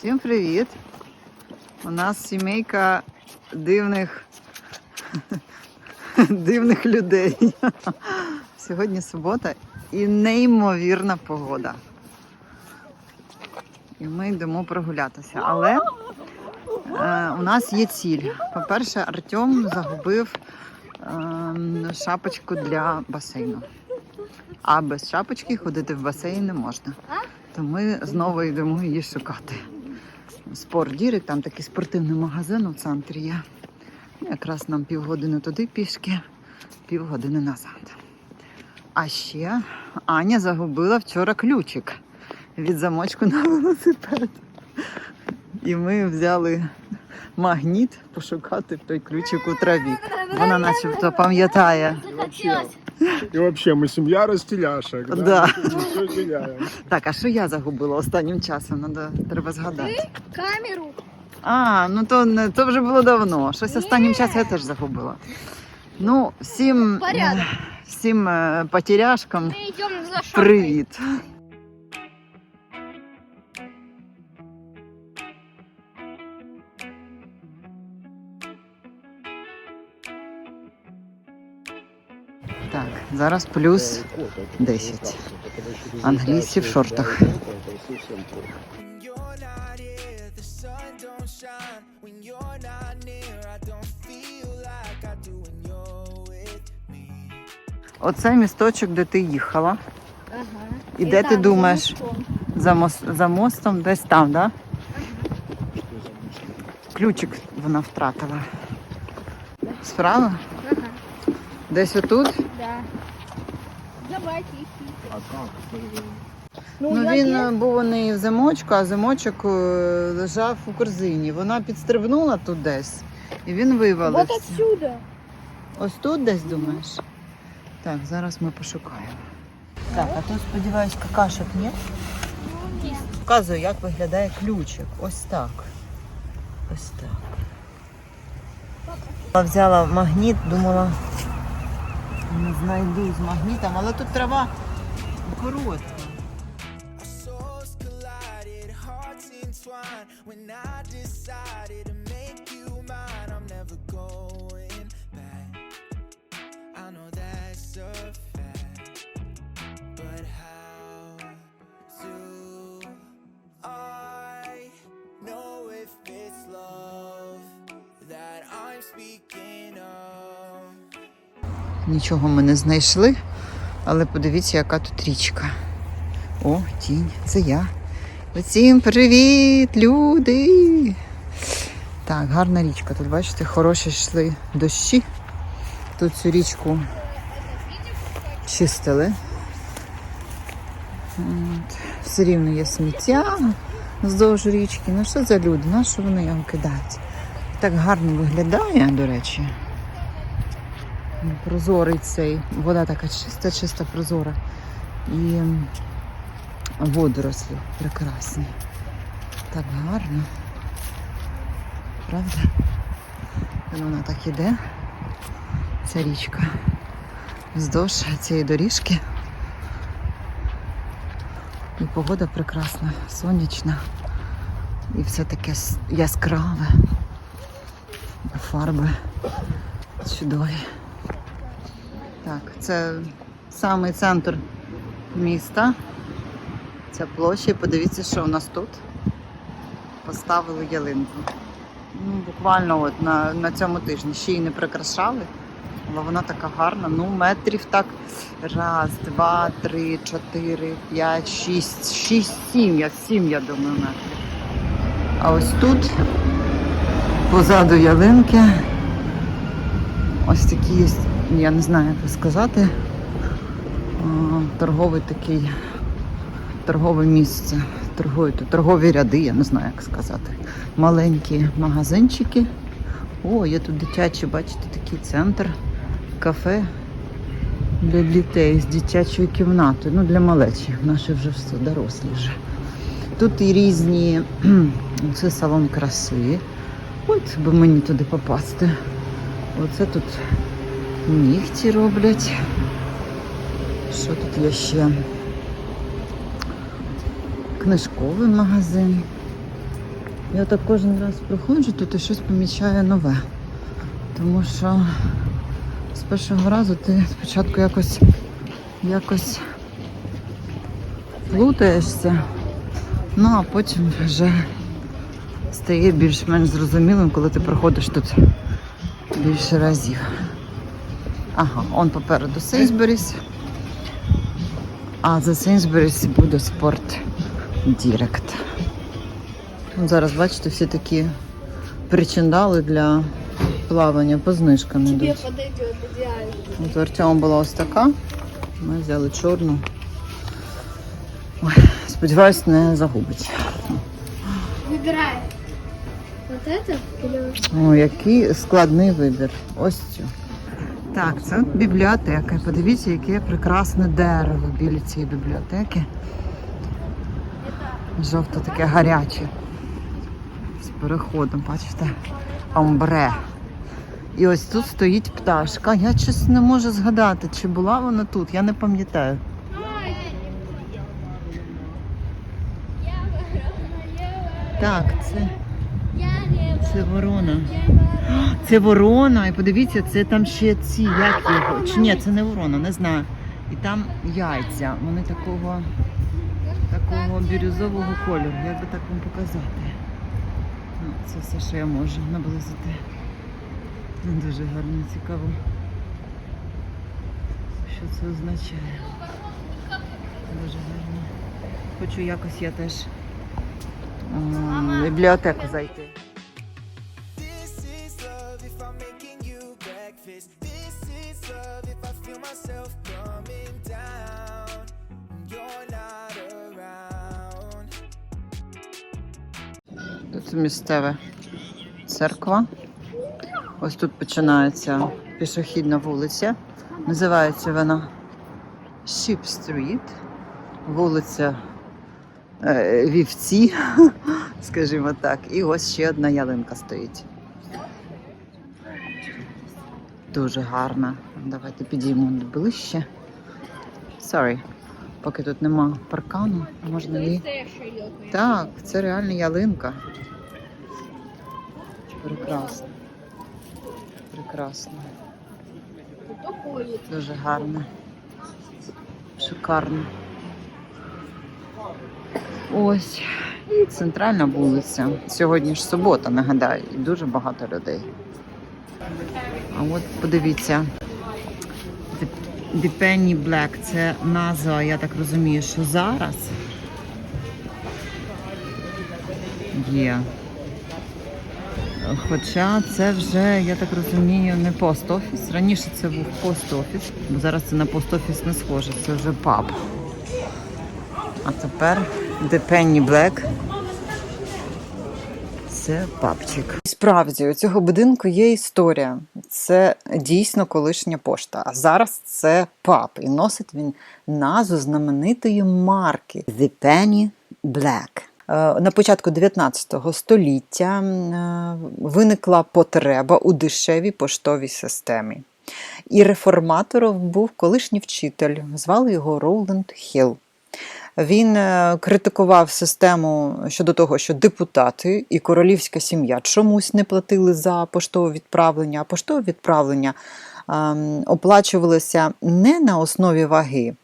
Всім привіт! У нас сімейка дивних, дивних людей. Сьогодні субота і неймовірна погода. І ми йдемо прогулятися. Але е, у нас є ціль. По-перше, Артем загубив е, шапочку для басейну. А без шапочки ходити в басейн не можна. То ми знову йдемо її шукати. Спорт Дірик, там такий спортивний магазин у центрі є. Якраз нам півгодини туди пішки, півгодини назад. А ще Аня загубила вчора ключик від замочку на велосипед. І ми взяли магніт пошукати той ключик у траві. Вона начебто пам'ятає. Захотелось. И вообще, мы семья растеляшек. Да. Мы все теряем. Так, а що я загубила останнім часом? Надо, треба згадати. Камеру. А, ну то не то вже було давно. Щось останнім часом я теж загубила. Ну, всім, Порядок. е, всім е, потеряшкам Мы идем за шапкой. привіт. Зараз плюс 10. Англійці в шортах. Оце місточок, де ти їхала. Ага. І де ти думаєш? За, мос- за мостом десь там, да? Ключик вона втратила. Справа? Ага. Десь отут? Да. Давайте. А? Ну, я він є. е, був у неї в замочку, а замочок е, лежав у корзині. Вона підстрибнула тут десь, і він Вот вивалився. отсюда. Ось тут десь думаєш? Так, зараз ми пошукаємо. Так, а тут, сподіваюсь, какашок ні? Показую, як виглядає ключик. Ось так. Ось так. Взяла магніт, думала, не знайду з магнітом, але тут трава коротка. When I decided Нічого ми не знайшли, але подивіться, яка тут річка. О, тінь, це я. Усім привіт, люди! Так, гарна річка. Тут, бачите, хороші йшли дощі. Тут цю річку чистили. От. Все рівно є сміття вздовж річки. Ну що за люди? На що вони його кидають? Так гарно виглядає, до речі. Прозорий цей, вода така чиста, чиста, прозора. І водорослі прекрасні. Так гарно. Правда? Вона так іде. Ця річка. Вздовж цієї доріжки. І погода прекрасна, сонячна. І все таке яскраве. Фарби чудові. Так, це самий центр міста. Ця площа. Подивіться, що у нас тут. Поставили ялинку. Ну, буквально от на, на цьому тижні. Ще її не прикрашали, але вона така гарна. Ну, метрів так. Раз, два, три, чотири, п'ять, шість, шість, сім. Я сім, я думаю, метрів. А ось тут, позаду ялинки, ось такі є, я не знаю, як сказати, торговий такий, торгове місце, торгові, торгові ряди, я не знаю, як сказати. Маленькі магазинчики. О, є тут дитячий, бачите, такий центр, кафе для дітей з дитячою кімнатою. Ну, для малечі, наші вже все дорослі вже. Тут і різні, це салон краси. От би мені туди попасти. Оце тут нігті роблять. Що тут є ще? Книжковий магазин. Я так кожен раз приходжу тут і щось помічаю нове. Тому що з першого разу ти спочатку якось якось плутаєшся, ну а потім вже стає більш-менш зрозумілим, коли ти проходиш тут більше разів. Ага, он попереду Сейсберіс. А за Сейсберіс буде спорт Дірект. Зараз бачите, всі такі причиндали для плавання по знижкам Тебе йдуть. подойдет идеально. От у Артема була ось така. Ми взяли чорну. Ой, сподіваюсь, не загубить. Выбирай. Вот это или О, який складний вибір. Ось цю. Так, це бібліотека. Подивіться, яке прекрасне дерево біля цієї бібліотеки. Жовто таке гаряче. З переходом, бачите? Омбре. І ось тут стоїть пташка. Я щось не можу згадати, чи була вона тут, я не пам'ятаю. Так, це, це ворона. Це ворона, і подивіться, це там ще ці, як його. Чи ні, це не ворона, не знаю. І там яйця. Вони такого, такого бірюзового кольору. Як би так вам показати? Ну, це все, що я можу наблизити. Дуже гарно, цікаво. Що це означає? Дуже гарно. Хочу якось я теж в бібліотеку зайти. Тут місцева церква. Ось тут починається пішохідна вулиця. Називається вона Ship Street. Вулиця е, Вівці, скажімо так. І ось ще одна ялинка стоїть. Дуже гарна. Давайте підіймемо ближче. Sorry, поки тут нема паркану, можна її. Так, це реально ялинка. Прекрасно. Прекрасно. Дуже гарно. Шикарно. Ось. І центральна вулиця. Сьогодні ж субота, нагадаю, і дуже багато людей. А от подивіться. The, The Penny Black це назва, я так розумію, що зараз є. Хоча це вже, я так розумію, не пост-офіс. Раніше це був пост-офіс, бо зараз це на пост-офіс не схоже, це вже паб. А тепер The Penny Black. Це пабчик. Справді, у цього будинку є історія. Це дійсно колишня пошта. А зараз це паб. І носить він назву знаменитої марки The Penny Black. Е, На початку 19 століття е, виникла потреба у дешевій поштовій системі. І реформатором був колишній вчитель, звали його Роуленд Хілл. Він е, критикував систему щодо того, що депутати і королівська сім'я чомусь не платили за поштове відправлення, а поштове відправлення ем, оплачувалося не на основі ваги,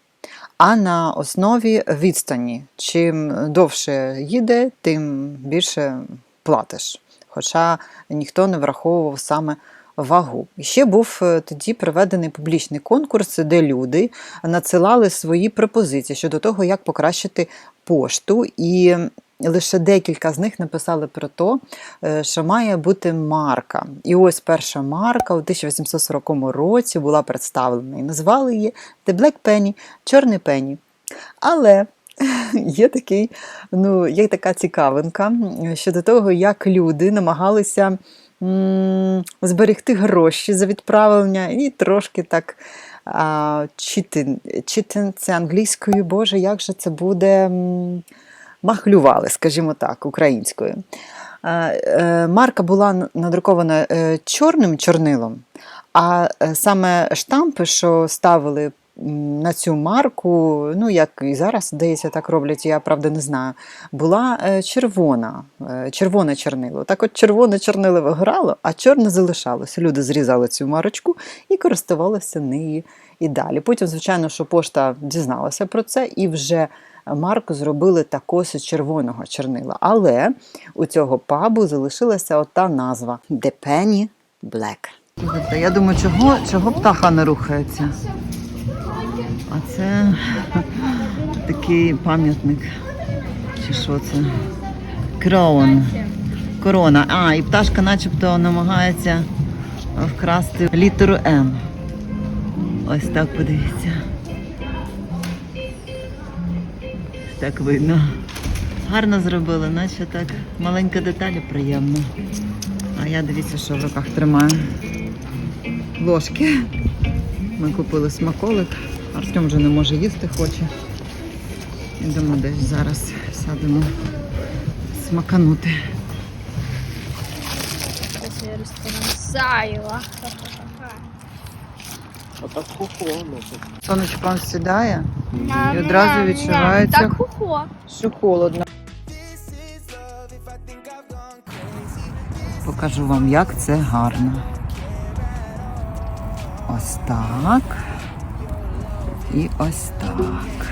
а на основі відстані. Чим довше їде, тим більше платиш. Хоча ніхто не враховував саме вагу. Ще був е, тоді проведений публічний конкурс, де люди надсилали свої пропозиції щодо того, як покращити пошту. І лише декілька з них написали про те, е, що має бути марка. І ось перша марка у 1840 році була представлена і назвали її The Black Penny, Чорний пені. Але є такий, ну, є така цікавинка щодо того, як люди намагалися зберегти гроші за відправлення і трошки так. А, читин це англійською, Боже, як же це буде? м, Махлювали, скажімо так, українською. Е, Марка була надрукована е, чорним чорнилом, а е, саме штампи, що ставили на цю марку, ну як і зараз, здається, так роблять, я правда не знаю, була е, червона, е, червоне чорнило. Так от червоне чорнило виграло, а чорне залишалося. Люди зрізали цю марочку і користувалися нею і далі. Потім, звичайно, що пошта дізналася про це і вже марку зробили також з червоного чорнила. Але у цього пабу залишилася ота назва The Penny Black. Слухайте, я думаю, чого, чого птаха не рухається? А це такий пам'ятник. Чи що це? Кроун. Корона. А, і пташка начебто намагається вкрасти літеру М. Ось так подивіться. Так видно. Гарно зробили, наче так маленька деталь і приємно. А я дивіться, що в руках тримаю. Ложки. Ми купили смаколик. Артем вже не може їсти, хоче. Ідемо десь зараз сядемо смаканути. Ресторан Сайла. А так кухонно. Сонечко вам сідає і одразу відчувається, Так хухо. що холодно. Покажу вам, як це гарно. Ось так. І ось так.